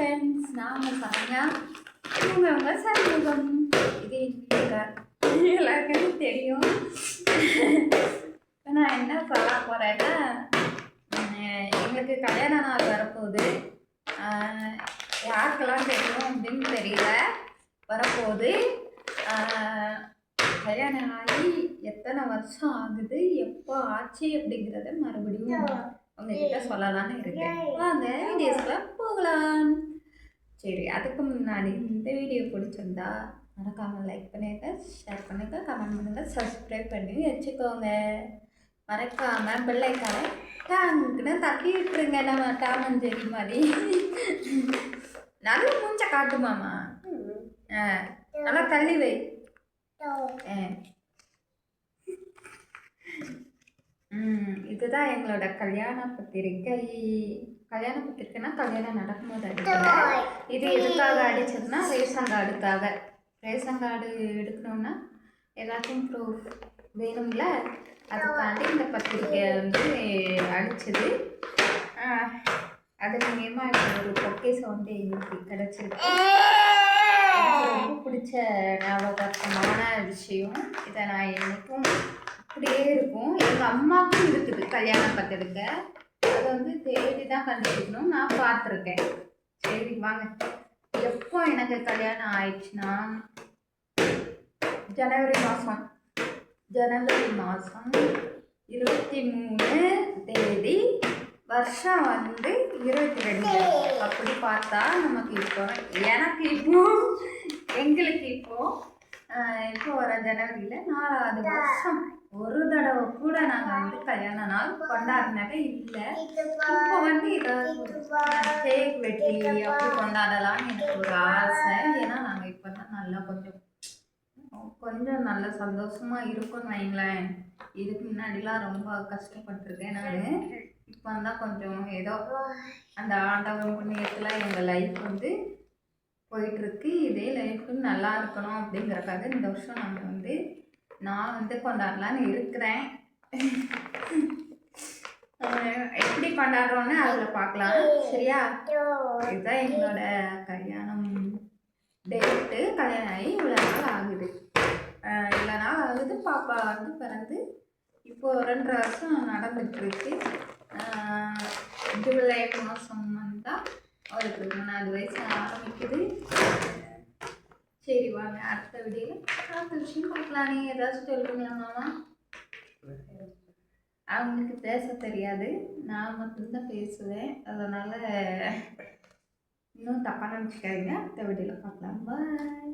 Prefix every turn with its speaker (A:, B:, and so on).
A: Friends நான் சரண்யா இவங்க உங்க சண்முகம். இது என் வீட்டுக்கார் எல்லாருக்குமே தெரியும். இப்ப நான் என்ன சொல்ல போகிறேன்னா எங்களுக்கு கல்யாண நாள் வரப்போகுது. யாருக்கெல்லாம் தெரியும் அப்படின்னு தெரியல. வரப்போகுது. கல்யாணம் ஆகி எத்தனை வருஷம் ஆகுது? எப்போ ஆச்சு அப்படிங்கிறத மறுபடியும் உங்ககிட்ட சொல்லலாம்னு இருக்கேன். வாங்க வீடியோஸ்ல போகலாம். சரி அதுக்கு முன்னாடி இந்த வீடியோ பிடிச்சிருந்தா மறக்காம லைக் பண்ணுங்க ஷேர் பண்ணுங்க கமெண்ட் பண்ணுங்க சப்ஸ்கிரைப் பண்ணி வச்சுக்கோங்க. மறக்காம பெல்லைக்கான டாங்குன்னு தட்டி விட்டுருங்க நம்ம டாமன் ஜெரி மாதிரி. நல்ல மூஞ்ச காட்டுமாமா ஆ நல்லா தள்ளி வை. ஆ. இதுதான் எங்களோட கல்யாண பத்திரிக்கை. கல்யாண பத்திரிக்கைனா கல்யாணம் நடக்கும்போது அடிக்கல. இது எதுக்காக அடிச்சதுன்னா ரேஷன் கார்டுக்காக. ரேஷன் கார்டு எடுக்கணும்னா எல்லாத்தையும் ப்ரூஃப் வேணும்ல? அதுக்காண்டி இந்த பத்திரிக்கை வந்து அடிச்சது. அது மூலியமாக இப்போ ஒரு பொக்கேசம் வந்து எங்களுக்கு கிடச்சிருக்கு. எனக்கு ரொம்ப பிடிச்ச ஞாபகார்த்தமான விஷயம். இதை நான் என்னைக்கும் அப்படியே இருக்கும். எங்கள் அம்மாவுக்கும் இருக்குது கல்யாண பத்திரிக்கை வந்து தேடி தான் கண்டுபிடிக்கணும். நான் பார்த்துருக்கேன். சரி வாங்க. எப்போ எனக்கு கல்யாணம் ஆயிடுச்சுன்னா ஜனவரி மாதம் ஜனவரி மாதம் இருபத்தி மூணு தேதி வருஷம் வந்து இருபத்தி ரெண்டு. அப்படி பார்த்தா நமக்கு இப்போ எனக்கு இப்போ எங்களுக்கு இப்போது இப்போ வர ஜனவரியில் நாலாவது வருஷம் ஒரு தடவை கூட நாங்கள் வந்து கல்யாண நாள் கொண்டாடினதே இல்லை. இப்போ வந்து ஏதாவது கேக் வெட்டி அப்படி கொண்டாடலாம்னு எனக்கு ஒரு ஆசை. ஏன்னா நாங்கள் இப்போ தான் நல்லா கொஞ்சம் கொஞ்சம் நல்ல சந்தோஷமா இருக்கும்னு வைங்களேன். இதுக்கு முன்னாடிலாம் ரொம்ப கஷ்டப்பட்டிருக்கேன் நான். இப்போ தான் கொஞ்சம் ஏதோ அந்த ஆண்டவன் புண்ணியத்தில் எங்கள் லைஃப் வந்து போயிட்டுருக்கு. இதே லைஃப் நல்லா இருக்கணும் அப்படிங்கிறக்காக இந்த வருஷம் நாங்கள் வந்து நான் வந்து கொண்டாடலான்னு இருக்கிறேன். எப்படி கொண்டாடுறோன்னு அதில் பார்க்கலாம். சரியா? இதுதான் எங்களோட கல்யாணம் டேட்டு கல்யாணம் ஆகி இவ்வளோ நாள் ஆகுது. இவ்வளோ நாள் ஆகுது. பாப்பா வந்து பிறந்து இப்போது ரெண்டரை வருஷம் நடந்துட்டுருக்கு. ஜூலை மாதம் வந்தால் அவருக்கு மூணாவது வயசு ஆரம்பிக்கும். சரி வாங்க அடுத்த வீடியோவில் அடுத்த விஷயம் பார்க்கலாம் நீ ஏதாச்சும் சொல்லுங்களா அவங்களுக்கு பேச தெரியாது. நான் மட்டும்தான் பேசுவேன். அதனால் இன்னும் தப்பாக நினச்சிக்காதீங்க. அடுத்த வீடியோவில் பார்க்கலாம். பாய்